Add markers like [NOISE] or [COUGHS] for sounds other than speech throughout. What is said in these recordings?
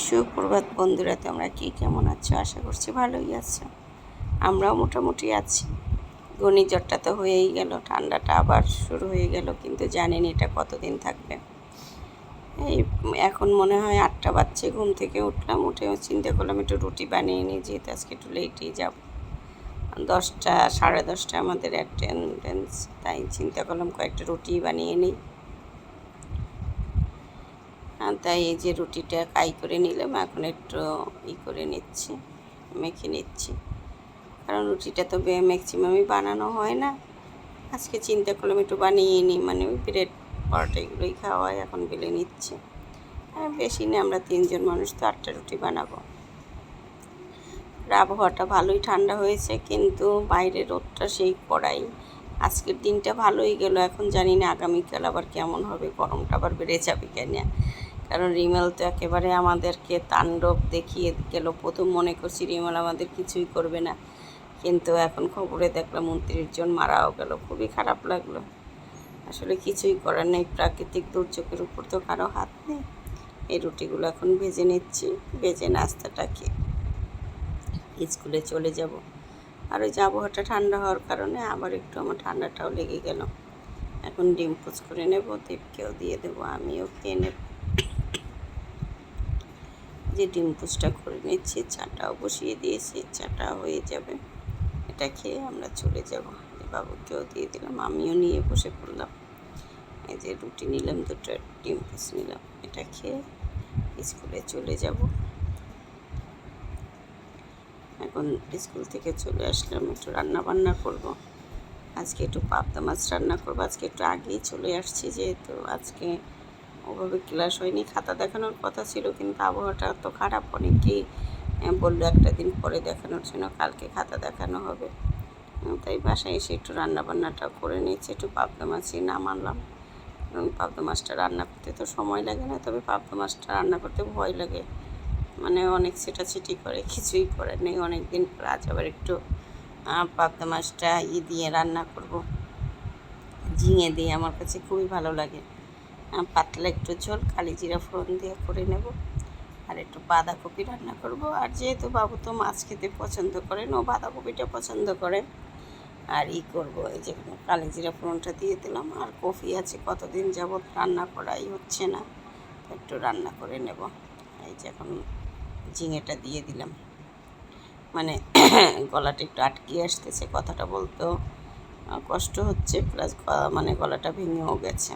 সুপ্রভাত বন্ধুরা, তোমরা কি কেমন আছো? আশা করছি ভালোই আছো। আমরাও মোটামুটি আছি। ঘূর্ণিঝড়টা তো হয়েই গেল, ঠান্ডাটা আবার শুরু হয়ে গেল, কিন্তু জানি না এটা কতদিন থাকবে। এই এখন মনে হয় আটটা বাজছে, ঘুম থেকে উঠলাম, উঠে চিন্তা করলাম একটু রুটি বানিয়ে নিই, যেহেতু আজকে একটু লেটেই যাব। দশটা, সাড়ে দশটা আমাদের অ্যাটেন্ডেন্স তাই চিন্তা করলাম কয়েকটা রুটি বানিয়ে নিই। তাই এই যে রুটিটা কাই করে নিলাম, এখন একটু ই করে নিচ্ছি, মেখে নিচ্ছি। কারণ রুটিটা তো ম্যাক্সিমামই বানানো হয় না। আজকে চিন্তা করলাম একটু বানিয়ে নিই মানে ওই ব্রেড পরোটা এগুলোই খাওয়া হয়, এখন বেলে নিচ্ছে। হ্যাঁ বেশি না, আমরা তিনজন মানুষ তো আটটা রুটি বানাবো। আর আবহাওয়াটা ভালোই ঠান্ডা হয়েছে, কিন্তু বাইরে রোদটা সেই কড়াই। আজকের দিনটা ভালোই গেল, এখন জানি না আগামীকাল আবার কেমন হবে, গরমটা আবার বেড়ে যাবে কেন। কারণ রিমেল তো একেবারে আমাদেরকে তাণ্ডব দেখিয়ে গেল। প্রথম মনে করছি রিমেল আমাদের কিছুই করবে না। কিন্তু এখন খবরে দেখলাম উনত্রিশ জন মারাও গেল। খুবই খারাপ লাগল। আসলে কিছুই করার নেই। প্রাকৃতিক দুর্যোগের উপর তো কারও হাত নেই। এই রুটিগুলো এখন ভেজে নিচ্ছি। ভেজে নাস্তাটাকে স্কুলে চলে যাব। আর ওই যে আবহাওয়াটা ঠান্ডা হওয়ার কারণে আবার একটু আমার ঠান্ডাটাও লেগে গেল। এখন ডিম পোচ করে নেব। দীপকেও দিয়ে দেবো। আমিও খেয়ে নেব। যে ডিম পোচটা করে নিচ্ছি, চাটাও বসিয়ে দিয়েছি, চাটা হয়ে যাবে। এটা খেয়ে আমরা চলে যাব। বাবুকেও দিয়ে দিলাম, আমিও নিয়ে বসে পড়লাম। এই যে রুটি নিলাম, দুটো ডিম পোচ নিলাম। এটা খেয়ে স্কুলে চলে যাব। এখন স্কুল থেকে চলে আসলাম, একটু রান্না বান্না করব। আজকে একটু পাবদা মাছ রান্না করব, আজকে একটু আগেই চলে আসছি যেহেতু, আজকে ওভাবে ক্লাস হয়নি। খাতা দেখানোর কথা ছিল, কিন্তু আবহাওয়াটা তো খারাপ, অনেকেই বলল একটা দিন পরে দেখানোর জন্য কালকে খাতা দেখানো হবে। তাই বাসায় এসে একটু রান্না বান্নাটা করে নিয়েছি, একটু পাবদা মাছই নাম আনলাম কারণ পাবদা মাছটা রান্না করতে তো সময় লাগে না, তবে পাবদা মাছটা রান্না করতে ভয় লাগে। মানে অনেক ছিটাছিটি করে, কিছুই করে নেই। অনেক দিন পর আজ আবার একটু পাবদা মাছটা ই দিয়ে রান্না করব। ঝিঙে দিয়ে আমার কাছে খুবই ভালো লাগে। পাতলা একটু ঝোল, কালি জিরা ফোড়ন দিয়ে করে নেব। আর একটু বাঁধাকপি রান্না করব। আর যেহেতু বাবু তো মাছ খেতে পছন্দ করেন, ও বাঁধাকপিটা পছন্দ করে। আর ই করব, এই যে কালি জিরা ফোড়নটা দিয়ে দিলাম। আর কফি আছে, কতদিন যাবৎ রান্না করাই হচ্ছে না একটু রান্না করে নেব। এই যে এখন ঝিঙেটা দিয়ে দিলাম। মানে [COUGHS] গলাটা একটু আটকে আসতেছে, কথাটা বলতেও কষ্ট হচ্ছে, প্লাস মানে গলাটা ভেঙেও গেছে।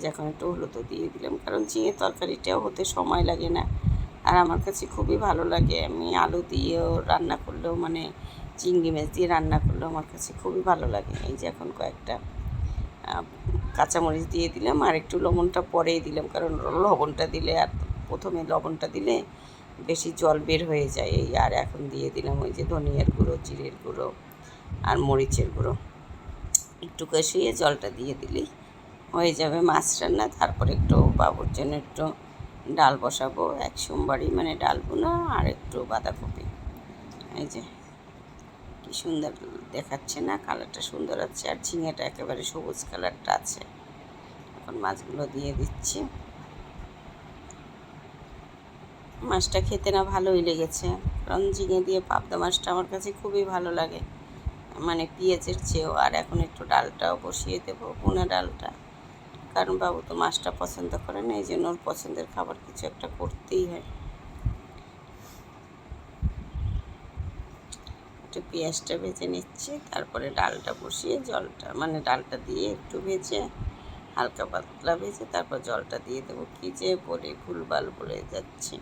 যে এখন একটু হলুদও দিয়ে দিলাম, কারণ ঝিঙে তরকারিটাও হতে সময় লাগে না। আর আমার কাছে খুবই ভালো লাগে, আমি আলু দিয়েও রান্না করলেও মানে চিংড়ি মাছ দিয়ে রান্না করলেও আমার কাছে খুবই ভালো লাগে। এই যে এখন কয়েকটা কাঁচামরিচ দিয়ে দিলাম, আর একটু লবণটা পরেই দিলাম, কারণ লবণটা দিলে আর প্রথমে লবণটা দিলে বেশি জল বের হয়ে যায়। এই আর এখন দিয়ে দিলাম ওই যে ধনিয়ার গুঁড়ো, জিরের গুঁড়ো আর মরিচের গুঁড়ো। একটু কষিয়ে জলটা দিয়ে দিলেই হয়ে যাবে মাছ রান্না। তারপর একটু বাবুর জন্য একটু ডাল বসাবো, এক সোমবারই মানে ডাল বোনা আর একটু বাঁধাকপি। এই যে, কি সুন্দর দেখাচ্ছে না, কালারটা সুন্দর আছে, আর ঝিঙেটা একেবারে সবুজ কালারটা আছে। এখন মাছগুলো দিয়ে দিচ্ছি। মাছটা খেতে না ভালোই লেগেছে, কারণ ঝিঙে দিয়ে পাবদা মাছটা আমার কাছে খুবই ভালো লাগে। মানে পেঁয়াজের চেয়েও, আর এখন একটু ডালটাও বসিয়ে দেবো পোনা ডালটা। কারণ বাবু তো মাছটা পছন্দ করে না এই জন্য ওর পছন্দের খাবার কিছু একটা করতেই হয়। একটু পেঁয়াজটা ভেজে নিচ্ছি, তারপরে ডালটা বসিয়ে জলটা মানে ডালটা দিয়ে একটু ভেজে, হালকা পাতলা ভেজে তারপর জলটা দিয়ে দেবো কী যে বলে ভুলভাল বলে যাচ্ছি।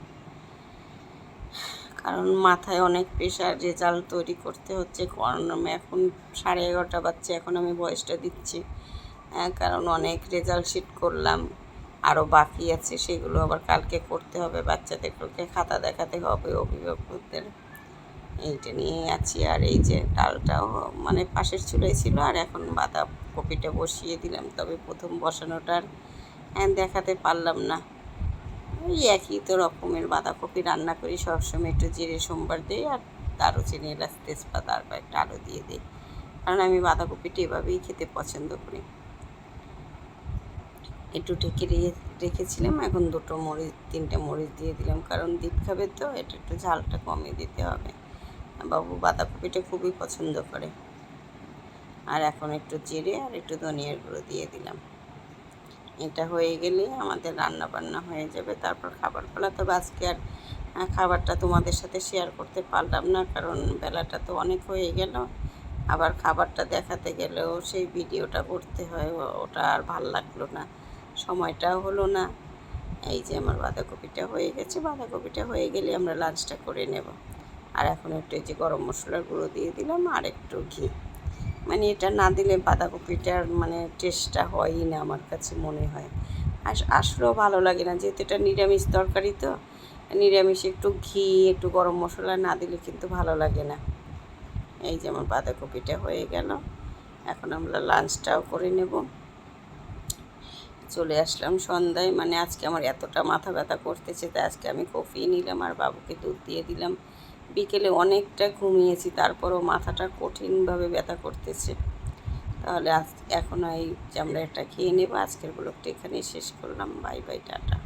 কারণ মাথায় অনেক প্রেশার রেজাল্ট তৈরি করতে হচ্ছে, কারণ এখন সাড়ে এগারোটা বাচ্চা এখন আমি বয়সটা দিচ্ছি। কারণ অনেক রেজাল্ট শিট করলাম। আরও বাকি আছে, সেগুলো আবার কালকে করতে হবে। বাচ্চাদেরকে খাতা দেখাতে হবে অভিভাবকদের। এইটা নিয়ে আছি। আর এই যে ডালটাও মানে পাশের চুলাই ছিল, আর এখন বাঁধাকপিটা বসিয়ে দিলাম। তবে প্রথম বসানোটার দেখাতে পারলাম না। ওই একই তো রকমের বাঁধাকপি রান্না করি। সবসময় একটু জিরে, সোমবার দিই, আর দারুচিনি, এলাচ, তেজপাতা, আর একটা আলু দিয়ে দিই। কারণ আমি বাঁধাকপিটা এভাবেই খেতে পছন্দ করি। একটু ঢেকে রেখেছিলাম। এখন দুটো মরিচ, তিনটে মরিচ দিয়ে দিলাম। কারণ দ্বীপ খাবে তো, এটা একটু ঝালটা কমিয়ে দিতে হবে। বাবু বাঁধাকপিটা খুবই পছন্দ করে। আর এখন একটু জিরে আর একটু ধনিয়ার গুঁড়ো দিয়ে দিলাম। এটা হয়ে গেলে আমাদের রান্না বান্না হয়ে যাবে। তারপর খাবার পালা তো আজকে আর খাবারটা তোমাদের সাথে শেয়ার করতে পারলাম না, কারণ বেলাটা তো অনেক হয়ে গেল। আবার খাবারটা দেখাতে গেলেও সেই ভিডিওটা করতে হয় ওটা আর ভালো লাগল না। সময়টাও হলো না। এই যে আমার বাঁধাকপিটা হয়ে গেছে, বাঁধাকপিটা হয়ে গেলে আমরা লাঞ্চটা করে নেব। আর এখন একটু যে গরম মশলার গুঁড়ো দিয়ে দিলাম আর একটু ঘি। মানে এটা না দিলে বাঁধাকপিটার মানে টেস্টটা হয়ই না আমার কাছে মনে হয়। আস, আসলেও ভালো লাগে না, যেহেতু এটা নিরামিষ তরকারি তো, নিরামিষ একটু ঘি, একটু গরম মশলা না দিলে কিন্তু ভালো লাগে না। এই যে আমার বাঁধাকপিটা হয়ে গেল, এখন আমরা লাঞ্চটাও করে নেব। চলে আসলাম সন্ধ্যায়। মানে আজকে আমার এতটা মাথা ব্যথা করতেছে তাই আজকে আমি কফি নিলাম আর বাবুকে দুধ দিয়ে দিলাম। বিকেলে অনেকটা ঘুমিয়েছি, তারপরও মাথাটা কঠিনভাবে ব্যথা করতেছে। তাহলে আজ এখন এই চামড়াটা খেয়ে নেব, আজকের ব্লগটা এখানেই শেষ করলাম। Bye bye, tata.